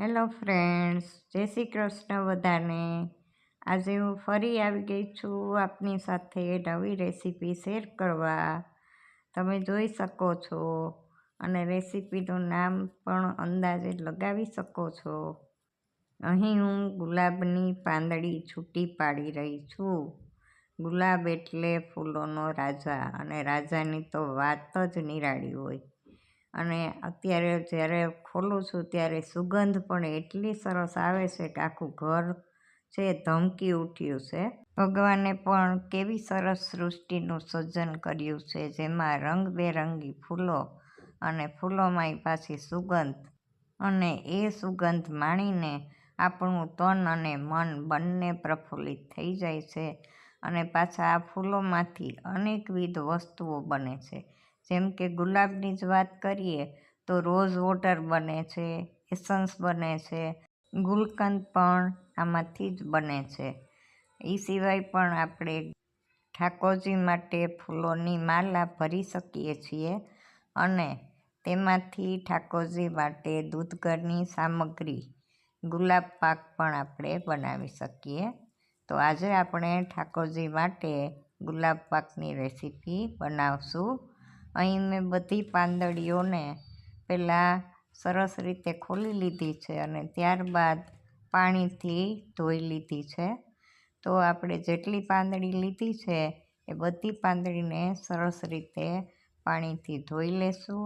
Hello friends, જય શ્રી કૃષ્ણ બધાને. આજે હું ફરી આવી ગઈ છું આપની સાથે નવી રેસીપી શેર કરવા. તમે જોઈ શકો છો અને રેસીપીનું નામ પણ અંદાજે લગાવી શકો છો. અહીં હું ગુલાબની પાંદડી છૂટી પાડી રહી છું. ગુલાબ એટલે ફૂલોનો રાજા અને રાજાની તો વાત જ નિરાળી હોય. અને અત્યારે જ્યારે ખોલું છું ત્યારે સુગંધ પણ એટલી સરસ આવે છે કે આખું ઘર છે ધમકી ઉઠ્યું છે. ભગવાને પણ કેવી સરસ સૃષ્ટિનું સર્જન કર્યું છે, જેમાં રંગબેરંગી ફૂલો અને ફૂલોમાંય પાછી સુગંધ અને એ સુગંધ માણીને આપણું તન અને મન બંને પ્રફુલ્લિત થઈ જાય છે અને પાછા આ ફૂલોમાંથી અનેકવિધ વસ્તુઓ બને છે. જેમ કે ગુલાબની જ વાત કરીએ, તો રોઝ વોટર બને છે, એસન્સ બને છે, ગુલકંદ પણ આમાંથી જ બને છે. એ સિવાય પણ આપણે ઠાકોરજી માટે ફૂલોની માલા ભરી શકીએ છીએ અને તેમાંથી ઠાકોરજી માટે દૂધઘરની સામગ્રી, ગુલાબ પાક પણ આપણે બનાવી શકીએ. તો આજે આપણે ઠાકોરજી માટે ગુલાબ પાકની રેસીપી બનાવશું. અહીં મેં બધી પાંદડીઓને પહેલાં સરસ રીતે ખોલી લીધી છે અને ત્યારબાદ પાણીથી ધોઈ લીધી છે. તો આપણે જેટલી પાંદડી લીધી છે એ બધી પાંદડીને સરસ રીતે પાણીથી ધોઈ લેશું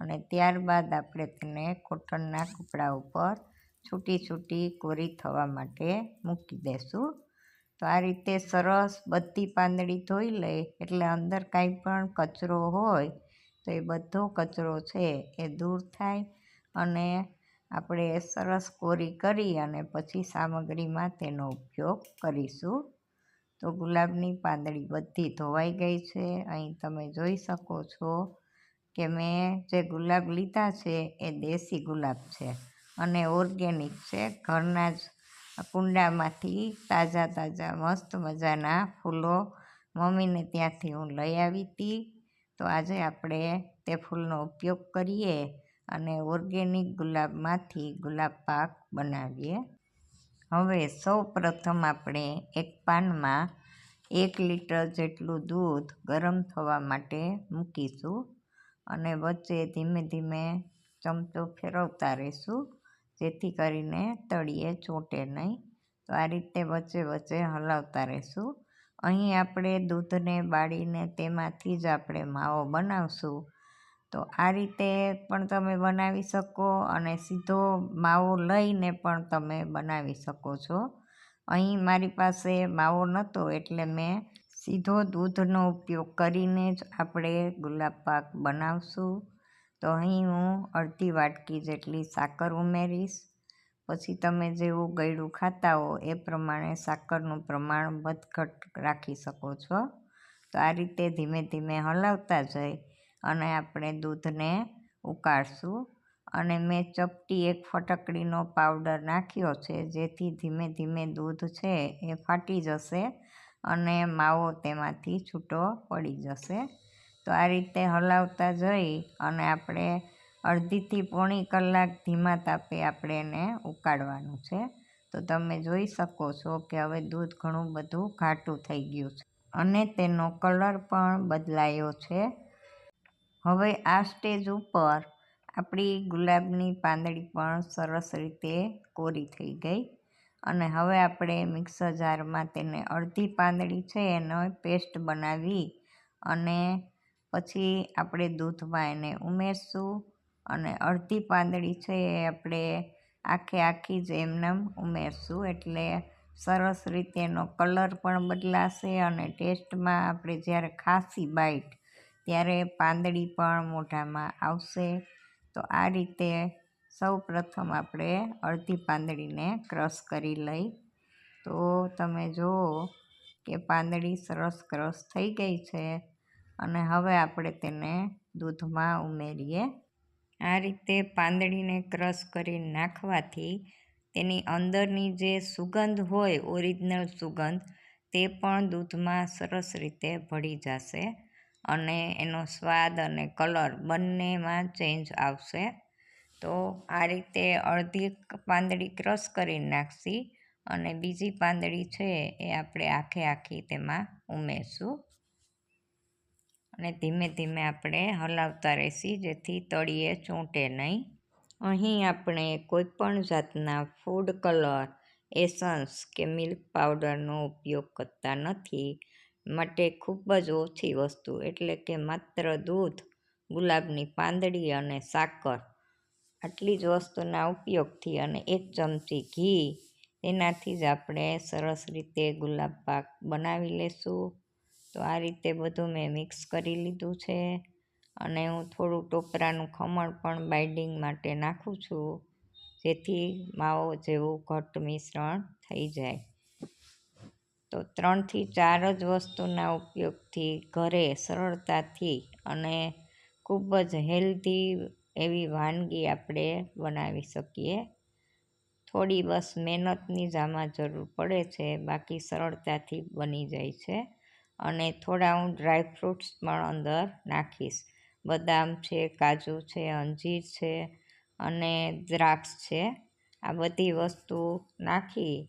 અને ત્યારબાદ આપણે તેને કોટનના કપડા ઉપર છૂટી છૂટી કોરી થવા માટે મૂકી દેશું. તો આ રીતે સરસ બધી પાંદડી ધોઈ લે, એટલે અંદર કાંઈ પણ કચરો હોય તો એ બધો કચરો છે એ દૂર થાય અને આપણે સરસ કોરી કરી અને પછી સામગ્રીમાં તેનો ઉપયોગ કરીશું. તો ગુલાબની પાંદડી બધી ધોવાઈ ગઈ છે. અહીં તમે જોઈ શકો છો કે મેં જે ગુલાબ લીધા છે એ દેશી ગુલાબ છે અને ઓર્ગેનિક છે. ઘરના જ કુંડામાંથી તાજા તાજા મસ્ત મજાના ફૂલો મમ્મીને ત્યાંથી હું લઈ આવી હતી તો આજે આપણે તે ફૂલનો ઉપયોગ કરીએ અને ઓર્ગેનિક ગુલાબમાંથી ગુલાબ પાક બનાવીએ. હવે સૌ પ્રથમ આપણે એક પાનમાં એક લીટર જેટલું દૂધ ગરમ થવા માટે મૂકીશું અને વચ્ચે ધીમે ધીમે ચમચો ફેરવતા રહીશું. જેથી કરીને તળિયે ચોંટે નહીં. તો આ રીતે વચ્ચે વચ્ચે હલાવતા રહેશું. અહીં આપણે દૂધને બાળીને તેમાંથી જ આપણે માવો બનાવશું. તો આ રીતે પણ તમે બનાવી શકો અને સીધો માવો લઈને પણ તમે બનાવી શકો છો. અહીં મારી પાસે માવો નહોતો એટલે મેં સીધો દૂધનો ઉપયોગ કરીને જ આપણે ગુલાબ પાક બનાવશું. તો અહીં હું અડધી વાટકી જેટલી સાકર ઉમેરીશ. પછી તમે જેવું ગળ્યું ખાતા હો એ પ્રમાણે સાકરનું પ્રમાણ વધઘટ રાખી શકો છો. તો આ રીતે ધીમે ધીમે હલાવતા જઈ અને આપણે દૂધને ઉકાળશું અને મેં ચપટી એક ફટકડીનો પાવડર નાખ્યો છે જેથી ધીમે ધીમે દૂધ છે એ ફાટી જશે અને માવો તેમાંથી છૂટો પડી જશે. તો આ રીતે હલાવતા જઈ અને આપણે અડધીથી પોણી કલાક ધીમા તાપે આપણે એને ઉકાળવાનું છે. તો તમે જોઈ શકો છો કે હવે દૂધ ઘણું બધું ઘાટું થઈ ગયું છે અને તેનો કલર પણ બદલાયો છે. હવે આ સ્ટેજ ઉપર આપણી ગુલાબની પાંદડી પણ સરસ રીતે કોરી થઈ ગઈ અને હવે આપણે મિક્સર જારમાં તેને અડધી પાંદડી છે એનો પેસ્ટ બનાવી અને પછી આપણે દૂધમાં એને ઉમેરશું અને અડધી પાંદડી છે એ આપણે આખે આખી જ એમનેમ ઉમેરશું. એટલે સરસ રીતે એનો કલર પણ બદલાશે અને ટેસ્ટમાં આપણે જ્યારે ખાસી બાઈટ ત્યારે પાંદડી પણ મોઢામાં આવશે. તો આ રીતે સૌ પ્રથમ આપણે અડધી પાંદડીને ક્રશ કરી લઈ. તો તમે જુઓ કે પાંદડી સરસ ક્રશ થઈ ગઈ છે. અને હવે આપણે તેને દૂધમાં ઉમેરીએ. આ રીતે પાંદડીને ક્રશ કરી નાખવાથી તેની અંદરની જે સુગંધ હોય, ઓરિજિનલ સુગંધ, તે પણ દૂધમાં સરસ રીતે ભળી જશે અને એનો સ્વાદ અને કલર બંનેમાં ચેન્જ આવશે. તો આ રીતે અડધી પાંદડી ક્રશ કરી નાખશી અને બીજી પાંદડી છે એ આપણે આખે આખી તેમાં ઉમેરશું. અને ધીમે ધીમે આપણે હલાવતા રહેશી, જેથી તળીએ ચૂંટે નહીં. અહીં આપણે કોઈપણ જાતના ફૂડ કલર એસન્સ કે મિલ્ક પાવડરનો ઉપયોગ કરતા નથી. માટે ખૂબ જ ઓછી વસ્તુ, એટલે કે માત્ર દૂધ, ગુલાબની પાંદડી અને સાકર. આટલી જ વસ્તુના ઉપયોગથી અને એક ચમચી ઘી, એનાથી જ આપણે સરસ રીતે ગુલાબ પાક બનાવી લેશું. તો આ રીતે બધું મેં મિક્સ કરી લીધું છે. અને હું થોડું ટોપરાનું ખમણ પણ બાઇન્ડિંગ માટે નાખું છું, જેથી માવો જેવું ઘટ્ટ મિશ્રણ થઈ જાય. તો ત્રણથી ચાર જ વસ્તુના ઉપયોગથી ઘરે સરળતાથી અને ખૂબ જ હેલ્ધી એવી વાનગી આપણે બનાવી શકીએ. થોડી બસ મહેનતની જ આમાં જરૂર પડે છે, બાકી સરળતાથી બની જાય છે. અને થોડા હું ડ્રાય ફ્રૂટ્સ પણ અંદર નાખીશ. બદામ છે, કાજુ છે, અંજીર છે અને દ્રાક્ષ છે. આ બધી વસ્તુ નાખી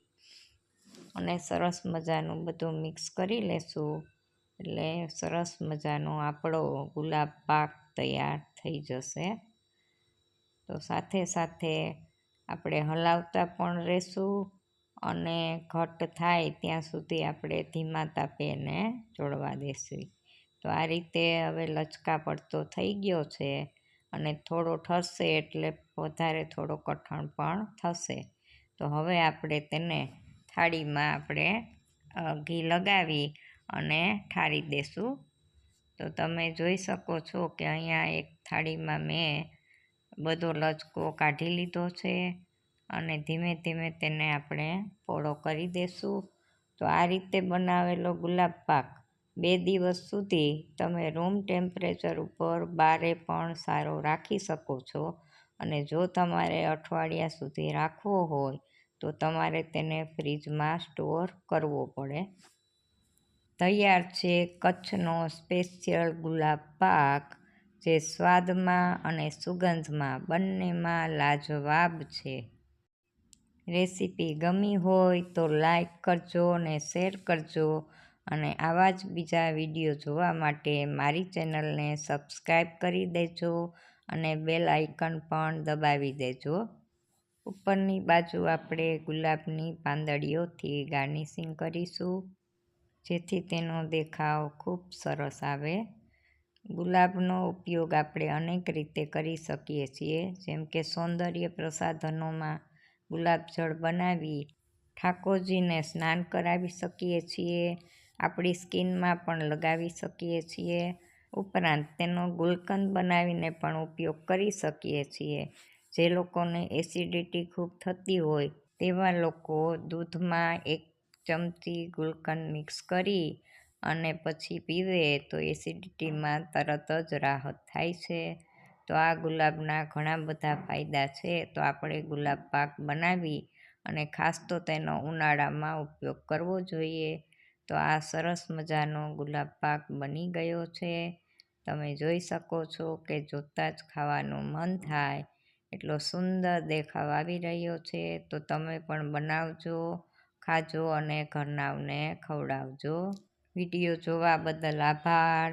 અને સરસ મજાનું બધું મિક્સ કરી લેશું. એટલે સરસ મજાનો આપણો ગુલાબ પાક તૈયાર થઈ જશે. તો સાથે સાથે આપણે હલાવતા પણ રહેશું. અને ઘટ્ટ થાય ત્યાં સુધી આપણે ધીમા તાપે એને ચોળવા દેશું. તો આ રીતે હવે લચકા પડતો થઈ ગયો છે અને થોડો ઠરશે એટલે વધારે થોડો કઠણ પણ થશે. તો હવે આપણે તેને થાળીમાં આપણે ઘી લગાવી અને ઠારી દેશું. તો તમે જોઈ શકો છો કે અહીંયા એક થાળીમાં મેં બધો લચકો કાઢી લીધો છે. અને ધીમે ધીમે તેને આપણે પોળો કરી દેશું. તો આ રીતે બનાવેલો ગુલાબ પાક બે દિવસ સુધી તમે રૂમ ટેમ્પરેચર ઉપર બારે પણ સારો રાખી શકો છો. અને જો તમારે અઠવાડિયા સુધી રાખવો હોય, તો તમારે તેને ફ્રીજમાં સ્ટોર કરવો પડે. તૈયાર છે કચ્છનો સ્પેશિયલ ગુલાબ પાક, જે સ્વાદમાં અને સુગંધમાં બંનેમાં લાજવાબ છે. રેસીપી ગમી હોય તો લાઈક કરજો અને શેર કરજો. અને આવા જ બીજા વીડિયો જોવા માટે મારી ચેનલને સબસ્ક્રાઈબ કરી દેજો અને બેલ આઇકન પણ દબાવી દેજો. ઉપરની બાજુ આપણે ગુલાબની પાંદડીઓથી ગાર્નિશિંગ કરીશું, જેથી તેનો દેખાવ ખૂબ સરસ આવે. ગુલાબનો ઉપયોગ આપણે અનેક રીતે કરી શકીએ છીએ, જેમ કે સૌંદર્ય પ્રસાધનોમાં ગુલાબજળ બનાવી ઠાકોરજીને સ્નાન કરાવી શકીએ છીએ. આપણી સ્કિનમાં પણ લગાવી શકીએ છીએ. ઉપરાંત તેનો ગુલકંદ બનાવીને પણ ઉપયોગ કરી શકીએ છીએ. જે લોકોને એસિડિટી ખૂબ થતી હોય તેવા લોકો દૂધમાં એક ચમચી ગુલકંદ મિક્સ કરી અને પછી પીવે તો એસિડિટીમાં તરત જ રાહત થાય છે. તો આ ગુલાબના ઘણા બધા ફાયદા છે. તો આપણે ગુલાબ પાક બનાવી અને ખાસ તો તેનો ઉનાળામાં ઉપયોગ કરવો જોઈએ. તો આ સરસ મજાનો ગુલાબ પાક બની ગયો છે. તમે જોઈ શકો છો કે જોતાં જ ખાવાનું મન થાય, એટલો સુંદર દેખાવ આવી રહ્યો છે. તો તમે પણ બનાવજો, ખાજો અને ઘરનાવને ખવડાવજો. વીડિયો જોવા બદલ આભાર.